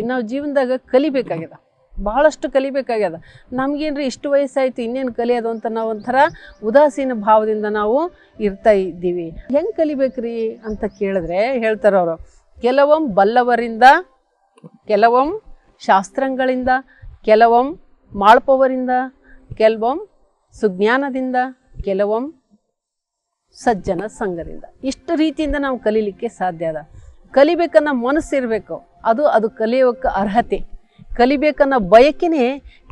ನಾವು ಜೀವನದಾಗ ಕಲಿಬೇಕಾಗ್ಯದ. ಬಹಳಷ್ಟು ಕಲಿಬೇಕಾಗ್ಯದ. ನಮ್ಗೇನ್ರಿ ಇಷ್ಟು ವಯಸ್ಸಾಯ್ತು, ಇನ್ನೇನು ಕಲಿಯೋದು ಅಂತ ನಾವು ಒಂಥರ ಉದಾಸೀನ ಭಾವದಿಂದ ನಾವು ಇರ್ತಾ ಇದ್ದೀವಿ. ಹೆಂಗೆ ಕಲಿಬೇಕ್ರಿ ಅಂತ ಕೇಳಿದ್ರೆ ಹೇಳ್ತಾರೆ ಅವರು, ಕೆಲವೊಮ್ ಬಲ್ಲವರಿಂದ, ಕೆಲವೊಮ್ ಶಾಸ್ತ್ರಗಳಿಂದ, ಕೆಲವೊಮ್ ಮಾಳ್ಪವರಿಂದ, ಕೆಲವೊಮ್ ಸುಜ್ಞಾನದಿಂದ, ಕೆಲವೊಮ್ ಸಜ್ಜನ ಸಂಘದಿಂದ. ಇಷ್ಟು ರೀತಿಯಿಂದ ನಾವು ಕಲೀಲಿಕ್ಕೆ ಸಾಧ್ಯ ಅದ. ಕಲಿಬೇಕನ್ನೋ ಮನಸ್ಸು ಇರಬೇಕು ಅದು ಅದು ಕಲಿಯೋಕ್ಕೆ ಅರ್ಹತೆ. ಕಲಿಬೇಕನ್ನೋ ಬಯಕೆನೇ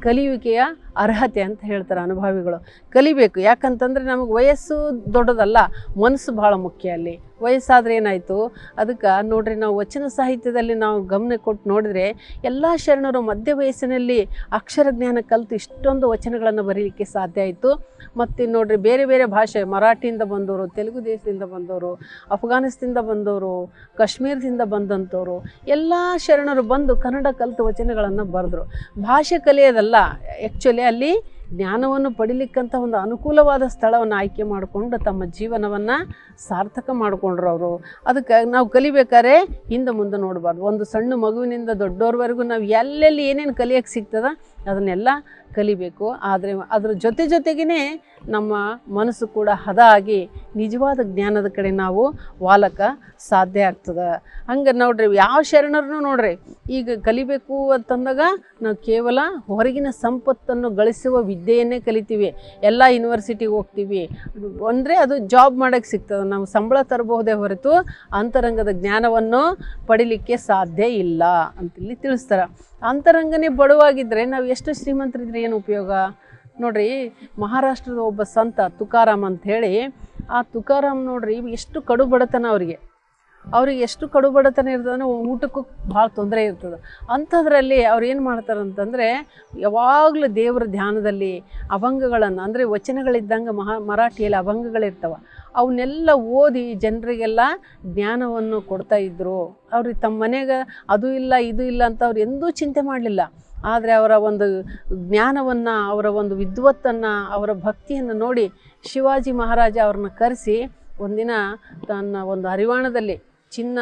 ಕಲಿಯುವಿಕೆಯ ಅರ್ಹತೆ ಅಂತ ಹೇಳ್ತಾರೆ ಅನುಭವಿಗಳು. ಕಲಿಬೇಕು, ಯಾಕಂತಂದ್ರೆ ನಮಗೆ ವಯಸ್ಸು ದೊಡ್ಡದಲ್ಲ, ಮನಸ್ಸು ಭಾಳ ಮುಖ್ಯ ಅಲ್ಲಿ. ವಯಸ್ಸಾದ್ರೆ ಏನಾಯಿತು, ಅದಕ್ಕೆ ನೋಡ್ರಿ ನಾವು ವಚನ ಸಾಹಿತ್ಯದಲ್ಲಿ ನಾವು ಗಮನ ಕೊಟ್ಟು ನೋಡಿದರೆ ಎಲ್ಲ ಶರಣರು ಮಧ್ಯ ವಯಸ್ಸಿನಲ್ಲಿ ಅಕ್ಷರ ಜ್ಞಾನ ಕಲಿತು ಇಷ್ಟೊಂದು ವಚನಗಳನ್ನು ಬರೀಲಿಕ್ಕೆ ಸಾಧ್ಯ ಆಯಿತು. ಮತ್ತು ನೋಡ್ರಿ ಬೇರೆ ಬೇರೆ ಭಾಷೆ, ಮರಾಠಿಯಿಂದ ಬಂದವರು, ತೆಲುಗು ದೇಶದಿಂದ ಬಂದವರು, ಅಫ್ಘಾನಿಸ್ತಾನದಿಂದ ಬಂದವರು, ಕಾಶ್ಮೀರದಿಂದ ಬಂದಂಥವ್ರು ಎಲ್ಲ ಶರಣರು ಬಂದು ಕನ್ನಡ ಕಲಿತು ವಚನಗಳನ್ನು ಬರೆದ್ರು. ಭಾಷೆ ಕಲಿಯೋದಲ್ಲ ಆ್ಯಕ್ಚುಲಿ ಅಲ್ಲಿ ಜ್ಞಾನವನ್ನು ಪಡಿಲಿಕ್ಕಂಥ ಒಂದು ಅನುಕೂಲವಾದ ಸ್ಥಳವನ್ನು ಆಯ್ಕೆ ಮಾಡಿಕೊಂಡು ತಮ್ಮ ಜೀವನವನ್ನು ಸಾರ್ಥಕ ಮಾಡಿಕೊಂಡ್ರು ಅವರು. ಅದಕ್ಕೆ ನಾವು ಕಲಿಬೇಕಾದ್ರೆ ಹಿಂದೆ ಮುಂದೆ ನೋಡಬಾರ್ದು. ಒಂದು ಸಣ್ಣ ಮಗುವಿನಿಂದ ದೊಡ್ಡವ್ರವರೆಗೂ ನಾವು ಎಲ್ಲೆಲ್ಲಿ ಏನೇನು ಕಲಿಯೋಕ್ಕೆ ಸಿಗ್ತದ ಅದನ್ನೆಲ್ಲ ಕಲಿಬೇಕು. ಆದರೆ ಅದ್ರ ಜೊತೆ ಜೊತೆಗೇ ನಮ್ಮ ಮನಸ್ಸು ಕೂಡ ಹದ ಆಗಿ ನಿಜವಾದ ಜ್ಞಾನದ ಕಡೆ ನಾವು ವಾಲಕ ಸಾಧ್ಯ ಆಗ್ತದೆ. ಹಂಗೆ ನೋಡ್ರಿ ಯಾವ ಶರಣರನ್ನು ನೋಡ್ರಿ ಈಗ ಕಲಿಬೇಕು ಅಂತಂದಾಗ ನಾವು ಕೇವಲ ಹೊರಗಿನ ಸಂಪತ್ತನ್ನು ಗಳಿಸುವ ವಿದ್ಯೆಯನ್ನೇ ಕಲಿತೀವಿ. ಎಲ್ಲ ಯೂನಿವರ್ಸಿಟಿಗೆ ಹೋಗ್ತೀವಿ. ಅಂದರೆ ಅದು ಜಾಬ್ ಮಾಡೋಕ್ಕೆ ಸಿಗ್ತದೆ. ನಾವು ಸಂಬಳ ತರಬಹುದೇ ಹೊರತು ಅಂತರಂಗದ ಜ್ಞಾನವನ್ನು ಪಡಿಲಿಕ್ಕೆ ಸಾಧ್ಯ ಇಲ್ಲ ಅಂತಿಲ್ಲಿ ತಿಳಿಸ್ತಾರೆ. ಅಂತರಂಗನೇ ಬಡವಾಗಿದ್ದರೆ ನಾವು ಎಷ್ಟು ಶ್ರೀಮಂತರಿದ್ರೆ ಏನು ಉಪಯೋಗ? ನೋಡ್ರಿ, ಮಹಾರಾಷ್ಟ್ರದ ಒಬ್ಬ ಸಂತ ತುಕಾರಾಮ್ ಅಂತ ಹೇಳಿ, ಆ ತುಕಾರಾಮ್ ನೋಡ್ರಿ, ಎಷ್ಟು ಕಡು ಬಡತನ ಅವರಿಗೆ. ಅವ್ರಿಗೆ ಎಷ್ಟು ಕಡುಬಡತನ ಇರ್ತದೆ ಊಟಕ್ಕೂ ಭಾಳ ತೊಂದರೆ ಇರ್ತದೆ. ಅಂಥದ್ರಲ್ಲಿ ಅವ್ರು ಏನು ಮಾಡ್ತಾರೆ ಅಂತಂದರೆ, ಯಾವಾಗಲೂ ದೇವರ ಧ್ಯಾನದಲ್ಲಿ ಅಭಂಗಗಳನ್ನು, ಅಂದರೆ ವಚನಗಳಿದ್ದಂಗೆ ಮಹಾ, ಮರಾಠಿಯಲ್ಲಿ ಅಭಂಗಗಳಿರ್ತವೆ, ಅವನ್ನೆಲ್ಲ ಓದಿ ಜನರಿಗೆಲ್ಲ ಜ್ಞಾನವನ್ನು ಕೊಡ್ತಾ ಇದ್ದರು ಅವ್ರಿಗೆ ತಮ್ಮ ಮನೆಗೆ ಅದು ಇಲ್ಲ, ಇದು ಇಲ್ಲ ಅಂತ ಅವ್ರು ಎಂದೂ ಚಿಂತೆ ಮಾಡಲಿಲ್ಲ. ಆದರೆ ಅವರ ಒಂದು ಜ್ಞಾನವನ್ನು, ಅವರ ಒಂದು ವಿದ್ವತ್ತನ್ನು, ಅವರ ಭಕ್ತಿಯನ್ನು ನೋಡಿ ಶಿವಾಜಿ ಮಹಾರಾಜ ಅವ್ರನ್ನ ಕರೆಸಿ ಒಂದಿನ ತನ್ನ ಒಂದು ಹರಿವಾಣದಲ್ಲಿ ಚಿನ್ನ,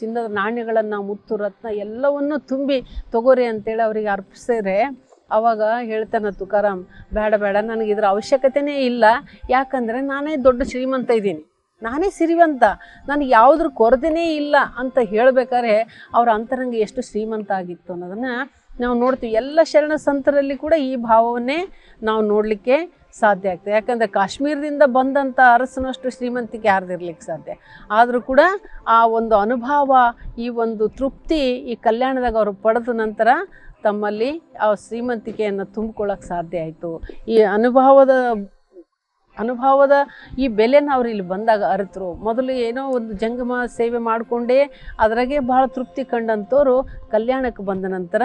ಚಿನ್ನದ ನಾಣ್ಯಗಳನ್ನು, ಮುತ್ತು, ರತ್ನ ಎಲ್ಲವನ್ನು ತುಂಬಿ ತಗೋರಿ ಅಂತೇಳಿ ಅವರಿಗೆ ಅರ್ಪಿಸಿದ್ರೆ ಅವಾಗ ಹೇಳ್ತಾನೆ ತುಕಾರಾಮ್ ಬೇಡ ಬೇಡ ನನಗೆ ಇದರ ಅವಶ್ಯಕತೆನೇ ಇಲ್ಲ. ಯಾಕಂದರೆ ನಾನೇ ದೊಡ್ಡ ಶ್ರೀಮಂತ ಇದ್ದೀನಿ. ನಾನೇ ಸಿರಿವಂತ. ನನಗೆ ಯಾವುದ್ರ ಕೊರತೆನೇ ಇಲ್ಲ ಅಂತ ಹೇಳಬೇಕಾದ್ರೆ ಅವ್ರ ಅಂತರಂಗ ಎಷ್ಟು ಶ್ರೀಮಂತ ಆಗಿತ್ತು ಅನ್ನೋದನ್ನು ನಾವು ನೋಡ್ತೀವಿ. ಎಲ್ಲ ಶರಣ ಸಂತರಲ್ಲಿ ಕೂಡ ಈ ಭಾವವನ್ನೇ ನಾವು ನೋಡಲಿಕ್ಕೆ ಸಾಧ್ಯ ಆಗ್ತದೆ. ಯಾಕಂದರೆ ಕಾಶ್ಮೀರದಿಂದ ಬಂದಂಥ ಅರಸನಷ್ಟು ಶ್ರೀಮಂತಿಕೆ ಯಾರ್ದಿರ್ಲಿಕ್ಕೆ ಸಾಧ್ಯ? ಆದರೂ ಕೂಡ ಆ ಒಂದು ಅನುಭವ, ಈ ಒಂದು ತೃಪ್ತಿ ಈ ಕಲ್ಯಾಣದಾಗ ಅವರು ಪಡೆದ ನಂತರ ತಮ್ಮಲ್ಲಿ ಆ ಶ್ರೀಮಂತಿಕೆಯನ್ನು ತುಂಬಿಕೊಳ್ಳೋಕೆ ಸಾಧ್ಯ ಆಯಿತು. ಈ ಅನುಭವದ ಅನುಭವದ ಈ ಬೆಲೆನ ಅವ್ರು ಇಲ್ಲಿ ಬಂದಾಗ ಅರಿತರು. ಮೊದಲು ಏನೋ ಒಂದು ಜಂಗಮ ಸೇವೆ ಮಾಡಿಕೊಂಡೇ ಅದರಾಗೆ ಭಾಳ ತೃಪ್ತಿ ಕಂಡಂಥವ್ರು ಕಲ್ಯಾಣಕ್ಕೆ ಬಂದ ನಂತರ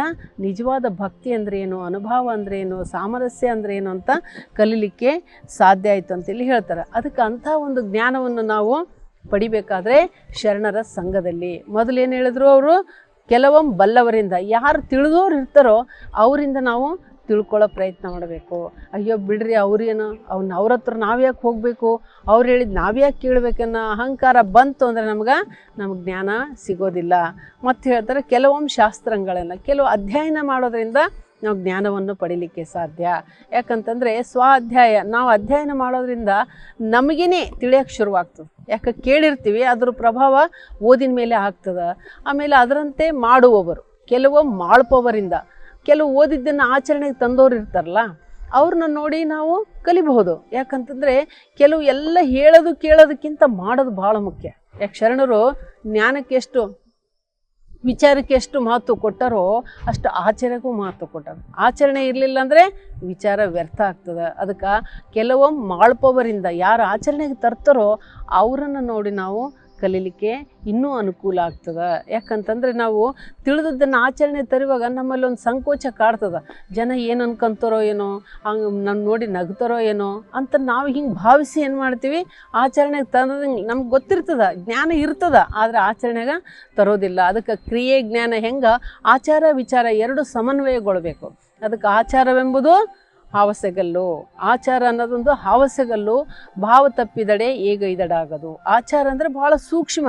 ನಿಜವಾದ ಭಕ್ತಿ ಅಂದರೆ ಏನು ಅನುಭವ ಅಂದರೆ ಏನು ಸಾಮರಸ್ಯ ಅಂದರೆ ಏನು ಅಂತ ಕಲೀಲಿಕ್ಕೆ ಸಾಧ್ಯ ಆಯಿತು ಅಂತೇಳಿ ಹೇಳ್ತಾರೆ. ಅದಕ್ಕೆ ಅಂಥ ಒಂದು ಜ್ಞಾನವನ್ನು ನಾವು ಪಡಿಬೇಕಾದ್ರೆ ಶರಣರ ಸಂಘದಲ್ಲಿ. ಮೊದಲು ಏನು ಹೇಳಿದ್ರು ಅವರು ಕೆಲವೊಮ್ಮೆ ಬಲ್ಲವರಿಂದ ಯಾರು ತಿಳಿದವ್ರು ಇರ್ತಾರೋ ಅವರಿಂದ ನಾವು ತಿಳ್ಕೊಳ್ಳೋ ಪ್ರಯತ್ನ ಮಾಡಬೇಕು. ಅಯ್ಯೋ ಬಿಡ್ರಿ ಅವ್ರೇನು, ಅವ್ನ ಅವ್ರ ಹತ್ರ ನಾವು ಯಾಕೆ ಹೋಗಬೇಕು? ಅವ್ರು ಹೇಳಿದ್ದು ನಾವು ಯಾಕೆ ಕೇಳಬೇಕನ್ನೋ ಅಹಂಕಾರ ಬಂತು ಅಂದರೆ ನಮ್ಗೆ ನಮ್ಗೆ ಜ್ಞಾನ ಸಿಗೋದಿಲ್ಲ. ಮತ್ತು ಹೇಳ್ತಾರೆ ಕೆಲವೊಮ್ಮೆ ಶಾಸ್ತ್ರಗಳನ್ನು, ಕೆಲವು ಅಧ್ಯಯನ ಮಾಡೋದ್ರಿಂದ ನಾವು ಜ್ಞಾನವನ್ನು ಪಡಿಲಿಕ್ಕೆ ಸಾಧ್ಯ. ಯಾಕಂತಂದರೆ ಸ್ವ ಅಧ್ಯಾಯ ನಾವು ಅಧ್ಯಯನ ಮಾಡೋದ್ರಿಂದ ನಮಗೇ ತಿಳಿಯೋಕ್ಕೆ ಶುರುವಾಗ್ತದೆ. ಯಾಕೆ ಕೇಳಿರ್ತೀವಿ, ಅದ್ರ ಪ್ರಭಾವ ಓದಿನ ಮೇಲೆ ಆಗ್ತದೆ. ಆಮೇಲೆ ಅದರಂತೆ ಮಾಡುವವರು ಕೆಲವು ಮಾಡ್ಪವರಿಂದ ಕೆಲವು ಓದಿದ್ದನ್ನು ಆಚರಣೆಗೆ ತಂದವರು ಇರ್ತಾರಲ್ಲ ಅವ್ರನ್ನ ನೋಡಿ ನಾವು ಕಲಿಬಹುದು. ಯಾಕಂತಂದರೆ ಕೆಲವು ಎಲ್ಲ ಹೇಳೋದು ಕೇಳೋದಕ್ಕಿಂತ ಮಾಡೋದು ಭಾಳ ಮುಖ್ಯ. ಯಾಕೆ ಶರಣರು, ಜ್ಞಾನಕ್ಕೆ ಎಷ್ಟು, ವಿಚಾರಕ್ಕೆ ಎಷ್ಟು ಮಹತ್ವ ಕೊಟ್ಟರೋ ಅಷ್ಟು ಆಚರಣೆಗೂ ಮಹತ್ವ ಕೊಟ್ಟರು. ಆಚರಣೆ ಇರಲಿಲ್ಲ ಅಂದರೆ ವಿಚಾರ ವ್ಯರ್ಥ ಆಗ್ತದೆ. ಅದಕ್ಕೆ ಕೆಲವೊಮ್ಮೆ ಮಾಡ್ಪವರಿಂದ ಯಾರು ಆಚರಣೆಗೆ ತರ್ತಾರೋ ಅವರನ್ನು ನೋಡಿ ನಾವು ಕಲೀಲಿಕ್ಕೆ ಇನ್ನೂ ಅನುಕೂಲ ಆಗ್ತದೆ. ಯಾಕಂತಂದರೆ ನಾವು ತಿಳಿದದ್ದನ್ನು ಆಚರಣೆ ತರುವಾಗ ನಮ್ಮಲ್ಲಿ ಒಂದು ಸಂಕೋಚ ಕಾಡ್ತದೆ. ಜನ ಏನು ಅನ್ಕೊಂತಾರೋ ಏನೋ, ಹಂಗೆ ನಮ್ಮ ನೋಡಿ ನಗ್ತಾರೋ ಏನೋ ಅಂತ ನಾವು ಹಿಂಗೆ ಭಾವಿಸಿ ಏನು ಮಾಡ್ತೀವಿ? ಆಚರಣೆಗೆ ತರೋದಂಗೆ ನಮ್ಗೆ ಗೊತ್ತಿರ್ತದೆ, ಜ್ಞಾನ ಇರ್ತದೆ, ಆದರೆ ಆಚರಣೆಗೆ ತರೋದಿಲ್ಲ. ಅದಕ್ಕೆ ಕ್ರಿಯೆ ಜ್ಞಾನ ಹೆಂಗೆ? ಆಚಾರ ವಿಚಾರ ಎರಡು ಸಮನ್ವಯಗೊಳ್ಬೇಕು. ಅದಕ್ಕೆ ಆಚಾರವೆಂಬುದು ಹಾವಸೆಗಲ್ಲು. ಆಚಾರ ಅನ್ನೋದೊಂದು ಹಾವಸೆಗಲ್ಲು, ಭಾವ ತಪ್ಪಿದಡೆ ಏಗೈದಡಾಗದು ಆಚಾರ ಅಂದರೆ ಭಾಳ ಸೂಕ್ಷ್ಮ.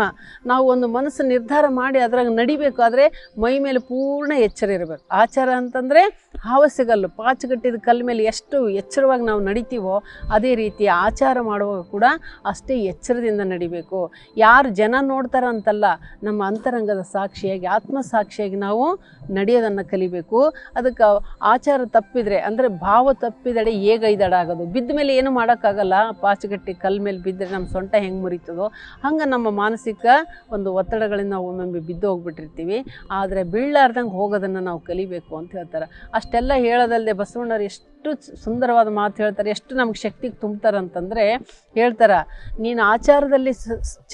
ನಾವು ಒಂದು ಮನಸ್ಸು ನಿರ್ಧಾರ ಮಾಡಿ ಅದ್ರಾಗ ನಡಿಬೇಕಾದ್ರೆ ಮೈ ಮೇಲೆ ಪೂರ್ಣ ಎಚ್ಚರ ಇರಬೇಕು. ಆಚಾರ ಅಂತಂದರೆ ಹಾವಸೆಗಲ್ಲು, ಪಾಚುಗಟ್ಟಿದ ಕಲ್ಲ ಮೇಲೆ ಎಷ್ಟು ಎಚ್ಚರವಾಗಿ ನಾವು ನಡಿತೀವೋ ಅದೇ ರೀತಿ ಆಚಾರ ಮಾಡುವಾಗ ಕೂಡ ಅಷ್ಟೇ ಎಚ್ಚರದಿಂದ ನಡಿಬೇಕು. ಯಾರು ಜನ ನೋಡ್ತಾರ ಅಂತಲ್ಲ, ನಮ್ಮ ಅಂತರಂಗದ ಸಾಕ್ಷಿಯಾಗಿ ಆತ್ಮ ಸಾಕ್ಷಿಯಾಗಿ ನಾವು ನಡೆಯೋದನ್ನು ಕಲಿಬೇಕು. ಅದಕ್ಕೆ ಆಚಾರ ತಪ್ಪಿದರೆ ಅಂದರೆ ಭಾವ ತಪ್ಪಿದಡೆ ಏಗೈದಡ ಆಗೋದು ಬಿದ್ದ ಮೇಲೆ ಏನು ಮಾಡೋಕ್ಕಾಗಲ್ಲ. ಪಾಚುಗಟ್ಟಿ ಕಲ್ ಮೇಲೆ ಬಿದ್ದರೆ ನಮ್ಮ ಸೊಂಟ ಹೆಂಗೆ ಮುರಿತದೋ, ಹಂಗೆ ನಮ್ಮ ಮಾನಸಿಕ ಒಂದು ಒತ್ತಡಗಳಿಂದ ನಾವು ಒಮ್ಮೊಮ್ಮೆ ಬಿದ್ದು ಹೋಗ್ಬಿಟ್ಟಿರ್ತೀವಿ. ಆದರೆ ಬೀಳಾರ್ದಂಗೆ ಹೋಗೋದನ್ನು ನಾವು ಕಲಿಬೇಕು ಅಂತ ಹೇಳ್ತಾರೆ. ಅಷ್ಟೆಲ್ಲ ಹೇಳೋದಲ್ಲದೆ ಬಸವಣ್ಣವ್ರು ಎಷ್ಟು ಸುಂದರವಾದ ಮಾತು ಹೇಳ್ತಾರೆ, ಎಷ್ಟು ನಮ್ಗೆ ಶಕ್ತಿಗೆ ತುಂಬ್ತಾರೆ ಅಂತಂದರೆ ಹೇಳ್ತಾರೆ, ನೀನು ಆಚಾರದಲ್ಲಿ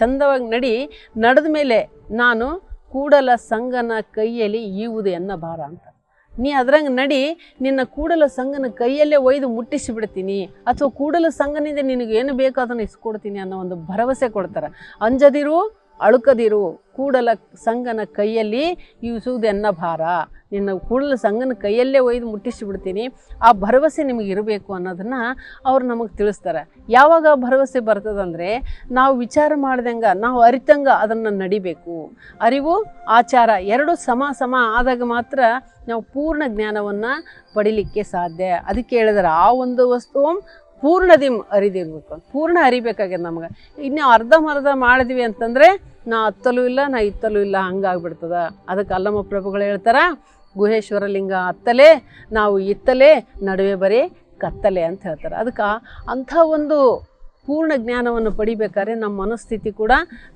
ಚಂದವಾಗಿ ನಡಿ, ನಡೆದ ಮೇಲೆ ನಾನು ಕೂಡಲ ಸಂಗನ ಕೈಯಲ್ಲಿ ಈವುದು ಎನ್ನಬಾರ ಅಂತ. ನೀ ಅದ್ರಂಗೆ ನಡಿ, ನಿನ್ನ ಕೂಡಲ ಸಂಘನ ಕೈಯಲ್ಲೇ ಒಯ್ದು ಮುಟ್ಟಿಸಿ ಬಿಡ್ತೀನಿ ಅಥವಾ ಕೂಡಲ ಸಂಘನಿಂದ ನಿನಗೆ ಏನು ಬೇಕೋ ಅದನ್ನು ಇಸ್ಕೊಡ್ತೀನಿ ಅನ್ನೋ ಒಂದು ಭರವಸೆ ಕೊಡ್ತಾರೆ. ಅಂಜದಿರು ಅಳುಕದಿರು ಕೂಡಲ ಸಂಗನ ಕೈಯಲ್ಲಿ ಇವಿಸುವುದೆನ್ನ ಭಾರ. ನಿನ್ನ ಕೂಡಲ ಸಂಗನ ಕೈಯಲ್ಲೇ ಒಯ್ದು ಮುಟ್ಟಿಸಿ ಬಿಡ್ತೀನಿ ಆ ಭರವಸೆ ನಿಮಗೆ ಇರಬೇಕು ಅನ್ನೋದನ್ನು ಅವ್ರು ನಮಗೆ ತಿಳಿಸ್ತಾರೆ. ಯಾವಾಗ ಭರವಸೆ ಬರ್ತದಂದರೆ ನಾವು ವಿಚಾರ ಮಾಡ್ದಂಗೆ, ನಾವು ಅರಿತಂಗೆ ಅದನ್ನು ನಡಿಬೇಕು. ಅರಿವು, ಆಚಾರ ಎರಡು ಸಮ ಸಮ ಆದಾಗ ಮಾತ್ರ ನಾವು ಪೂರ್ಣ ಜ್ಞಾನವನ್ನು ಪಡಿಲಿಕ್ಕೆ ಸಾಧ್ಯ. ಅದಕ್ಕೆ ಹೇಳಿದ್ರೆ, ಆ ಒಂದು ವಸ್ತು ಪೂರ್ಣದಿಮ್ ಅರಿದಿರ್ಬೇಕು. ಪೂರ್ಣ ಅರಿಬೇಕಾಗ್ಯದ ನಮ್ಗೆ. ಇನ್ನು ಅರ್ಧಂಬರ್ಧ ಮಾಡಿದ್ವಿ ಅಂತಂದರೆ, ನಾ ಹತ್ತಲೂ ಇಲ್ಲ, ನಾ ಇತ್ತಲೂ ಇಲ್ಲ, ಹಂಗಾಗ್ಬಿಡ್ತದ. ಅದಕ್ಕೆ ಅಲ್ಲಮ್ಮ ಪ್ರಭುಗಳು ಹೇಳ್ತಾರ, ಗುಹೇಶ್ವರ ಲಿಂಗ ಹತ್ತಲೆ, ನಾವು ಇತ್ತಲೆ, ನಡುವೆ ಬರೀ ಕತ್ತಲೆ ಅಂತ ಹೇಳ್ತಾರೆ. ಅದಕ್ಕೆ ಅಂಥ ಒಂದು ಪೂರ್ಣ ಜ್ಞಾನವನ್ನು ಪಡಿಬೇಕಾದ್ರೆ ನಮ್ಮ ಮನಸ್ಥಿತಿ ಕೂಡ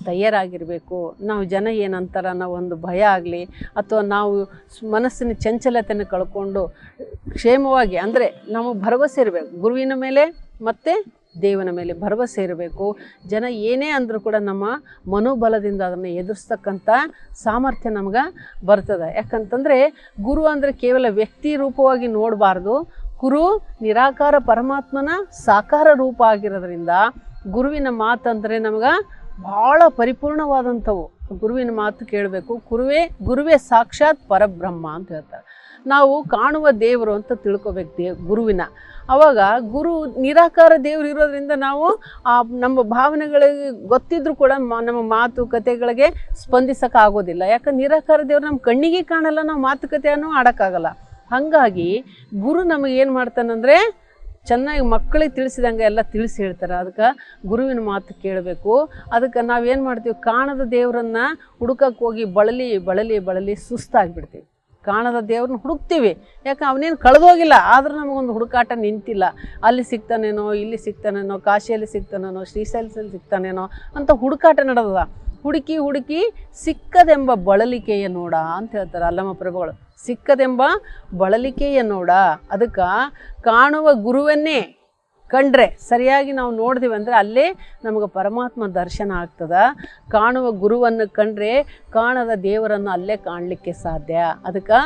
ತಯಾರಾಗಿರಬೇಕು. ನಾವು ಜನ ಏನಂತಾರ, ನಾವು ಒಂದು ಭಯ ಆಗಲಿ ಅಥವಾ ನಾವು ಮನಸ್ಸಿನ ಚಂಚಲತೆಯನ್ನು ಕಳ್ಕೊಂಡು ಕ್ಷೇಮವಾಗಿ ಅಂದರೆ ನಮಗೆ ಭರವಸೆ ಇರಬೇಕು. ಗುರುವಿನ ಮೇಲೆ ಮತ್ತು ದೇವನ ಮೇಲೆ ಭರವಸೆ ಇರಬೇಕು. ಜನ ಏನೇ ಅಂದರೂ ಕೂಡ ನಮ್ಮ ಮನೋಬಲದಿಂದ ಅದನ್ನು ಎದುರಿಸ್ತಕ್ಕಂಥ ಸಾಮರ್ಥ್ಯ ನಮ್ಗೆ ಬರ್ತದೆ. ಯಾಕಂತಂದರೆ ಗುರು ಅಂದರೆ ಕೇವಲ ವ್ಯಕ್ತಿ ರೂಪವಾಗಿ ನೋಡಬಾರ್ದು ಗುರು ನಿರಾಕಾರ ಪರಮಾತ್ಮನ ಸಾಕಾರ ರೂಪ ಆಗಿರೋದ್ರಿಂದ ಗುರುವಿನ ಮಾತಂದರೆ ನಮಗೆ ಭಾಳ ಪರಿಪೂರ್ಣವಾದಂಥವು. ಗುರುವಿನ ಮಾತು ಕೇಳಬೇಕು. ಗುರುವೇ ಗುರುವೇ ಸಾಕ್ಷಾತ್ ಪರಬ್ರಹ್ಮ ಅಂತ ಹೇಳ್ತಾರೆ. ನಾವು ಕಾಣುವ ದೇವರು ಅಂತ ತಿಳ್ಕೊಬೇಕು ದೇವ್ ಗುರುವಿನ. ಅವಾಗ ಗುರು ನಿರಾಕಾರ ದೇವರು ಇರೋದ್ರಿಂದ ನಾವು ಆ ನಮ್ಮ ಭಾವನೆಗಳಿಗೆ ಗೊತ್ತಿದ್ರೂ ಕೂಡ ನಮ್ಮ ಮಾತು ಕತೆಗಳಿಗೆ ಆಗೋದಿಲ್ಲ ಯಾಕಂದ್ರೆ ನಿರಾಕಾರ ದೇವರು ನಮ್ಮ ಕಣ್ಣಿಗೆ ಕಾಣಲ್ಲ, ನಾವು ಮಾತುಕತೆಯನ್ನು ಆಡೋಕ್ಕಾಗಲ್ಲ. ಹಾಗಾಗಿ ಗುರು ನಮಗೆ ಏನು ಮಾಡ್ತಾನಂದರೆ ಚೆನ್ನಾಗಿ ಮಕ್ಕಳಿಗೆ ತಿಳಿಸಿದಂಗೆ ಎಲ್ಲ ತಿಳಿಸಿ ಹೇಳ್ತಾರೆ. ಅದಕ್ಕೆ ಗುರುವಿನ ಮಾತು ಕೇಳಬೇಕು. ಅದಕ್ಕೆ ನಾವೇನು ಮಾಡ್ತೀವಿ? ಕಾಣದ ದೇವರನ್ನು ಹುಡುಕಕ್ಕೆ ಹೋಗಿ ಬಳಲಿ ಬಳಲಿ ಬಳಲಿ ಸುಸ್ತಾಗಿಬಿಡ್ತೀವಿ. ಕಾಣದ ದೇವ್ರನ್ನ ಹುಡುಕ್ತೀವಿ. ಯಾಕೆ? ಅವನೇನು ಕಳೆದೋಗಿಲ್ಲ. ಆದರೂ ನಮಗೊಂದು ಹುಡುಕಾಟ ನಿಂತಿಲ್ಲ. ಅಲ್ಲಿ ಸಿಗ್ತಾನೇನೋ, ಇಲ್ಲಿ ಸಿಗ್ತಾನೇನೋ, ಕಾಶಿಯಲ್ಲಿ ಸಿಗ್ತಾನೇನೋ, ಶ್ರೀಶೈಲದಲ್ಲಿ ಸಿಗ್ತಾನೇನೋ ಅಂತ ಹುಡುಕಾಟ ನಡೆದದ. ಹುಡುಕಿ ಹುಡುಕಿ ಸಿಕ್ಕದೆಂಬ ಬಳಲಿಕೆಯ ನೋಡ ಅಂತ ಹೇಳ್ತಾರೆ ಅಲ್ಲಮ್ಮ ಪ್ರಭುಗಳು. ಸಿಕ್ಕದೆಂಬ ಬಳಲಿಕೆಯ ನೋಡ. ಅದಕ್ಕೆ ಕಾಣುವ ಗುರುವನ್ನೇ ಕಂಡ್ರೆ, ಸರಿಯಾಗಿ ನಾವು ನೋಡಿದ್ವಿ ಅಂದರೆ ಅಲ್ಲೇ ನಮಗೆ ಪರಮಾತ್ಮ ದರ್ಶನ ಆಗ್ತದ. ಕಾಣುವ ಗುರುವನ್ನು ಕಂಡ್ರೆ ಕಾಣದ ದೇವರನ್ನು ಅಲ್ಲೇ ಕಾಣಲಿಕ್ಕೆ ಸಾಧ್ಯ. ಅದಕ್ಕೆ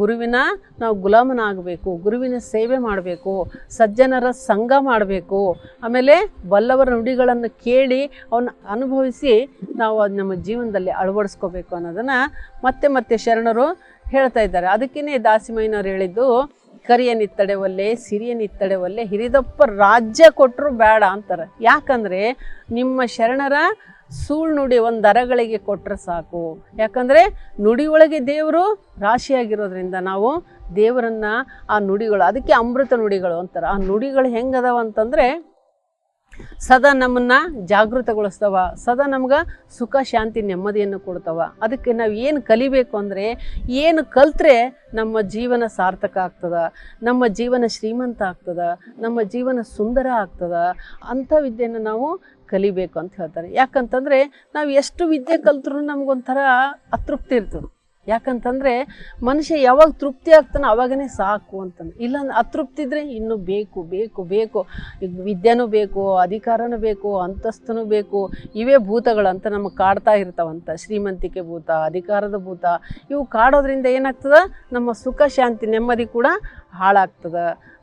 ಗುರುವಿನ ನಾವು ಗುಲಾಮನಾಗಬೇಕು, ಗುರುವಿನ ಸೇವೆ ಮಾಡಬೇಕು, ಸಜ್ಜನರ ಸಂಘ ಮಾಡಬೇಕು. ಆಮೇಲೆ ಬಲ್ಲವರ ನುಡಿಗಳನ್ನು ಕೇಳಿ ಅವನ್ನ ಅನುಭವಿಸಿ ನಾವು ಅದು ನಮ್ಮ ಜೀವನದಲ್ಲಿ ಅಳವಡಿಸ್ಕೋಬೇಕು ಅನ್ನೋದನ್ನು ಮತ್ತೆ ಮತ್ತೆ ಶರಣರು ಹೇಳ್ತಾ ಇದ್ದಾರೆ. ಅದಕ್ಕೇನೆ ದಾಸಿಮಯ್ಯನವ್ರು ಹೇಳಿದ್ದು, ಕರಿಯ ನಿತ್ತಡೆ ಒಲ್ಲೆ, ಸಿರಿಯ ನಿತ್ತಡೆ ಒಲ್ಲೆ, ಹಿರಿದಪ್ಪ ರಾಜ್ಯ ಕೊಟ್ಟರು ಬೇಡ ಅಂತಾರೆ. ಯಾಕಂದರೆ ನಿಮ್ಮ ಶರಣರ ಸೂಳ್ ನುಡಿ ಒಂದು ದರಗಳಿಗೆ ಕೊಟ್ಟರೆ ಸಾಕು. ಯಾಕಂದರೆ ನುಡಿಯೊಳಗೆ ದೇವರು ರಾಶಿಯಾಗಿರೋದ್ರಿಂದ ನಾವು ದೇವರನ್ನು ಆ ನುಡಿಗಳು, ಅದಕ್ಕೆ ಅಮೃತ ನುಡಿಗಳು ಅಂತಾರೆ. ಆ ನುಡಿಗಳು ಹೆಂಗದಾವ ಅಂತಂದರೆ ಸದಾ ನಮ್ಮನ್ನು ಜಾಗೃತಗೊಳಿಸ್ತವ, ಸದಾ ನಮ್ಗೆ ಸುಖ, ಶಾಂತಿ, ನೆಮ್ಮದಿಯನ್ನು ಕೊಡ್ತವ. ಅದಕ್ಕೆ ನಾವು ಏನು ಕಲಿಬೇಕು ಅಂದರೆ, ಏನು ಕಲ್ತ್ರೆ ನಮ್ಮ ಜೀವನ ಸಾರ್ಥಕ ಆಗ್ತದ, ನಮ್ಮ ಜೀವನ ಶ್ರೀಮಂತ ಆಗ್ತದ, ನಮ್ಮ ಜೀವನ ಸುಂದರ ಆಗ್ತದ ಅಂಥ ವಿದ್ಯೆಯನ್ನು ನಾವು ಕಲಿಬೇಕು ಅಂತ ಹೇಳ್ತಾರೆ. ಯಾಕಂತಂದರೆ ನಾವು ಎಷ್ಟು ವಿದ್ಯೆ ಕಲ್ತ್ರೂ ನಮಗೊಂಥರ ಅತೃಪ್ತಿ ಇರ್ತದೆ. ಯಾಕಂತಂದರೆ ಮನುಷ್ಯ ಯಾವಾಗ ತೃಪ್ತಿ ಆಗ್ತಾನೆ ಅವಾಗನೇ ಸಾಕು ಅಂತಂದು. ಇಲ್ಲ ಅತೃಪ್ತಿ ಇದ್ದರೆ ಇನ್ನೂ ಬೇಕು ಬೇಕು ಬೇಕು. ವಿದ್ಯೆನೂ ಬೇಕು, ಅಧಿಕಾರನೂ ಬೇಕು, ಅಂತಸ್ತನೂ ಬೇಕು. ಇವೇ ಅಂತ ನಮಗೆ ಕಾಡ್ತಾ ಇರ್ತಾವಂತ ಶ್ರೀಮಂತಿಕೆ ಭೂತ, ಅಧಿಕಾರದ ಭೂತ. ಇವು ಕಾಡೋದ್ರಿಂದ ಏನಾಗ್ತದ? ನಮ್ಮ ಸುಖ, ಶಾಂತಿ, ನೆಮ್ಮದಿ ಕೂಡ ಹಾಳಾಗ್ತದ.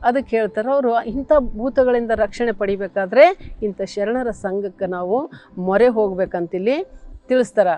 ಅದಕ್ಕೆ ಹೇಳ್ತಾರೆ ಅವರು, ಇಂಥ ಭೂತಗಳಿಂದ ರಕ್ಷಣೆ ಪಡಿಬೇಕಾದ್ರೆ ಇಂಥ ಶರಣರ ಸಂಘಕ್ಕೆ ನಾವು ಮೊರೆ ಹೋಗ್ಬೇಕಂತಿಲ್ಲಿ ತಿಳಿಸ್ತಾರೆ.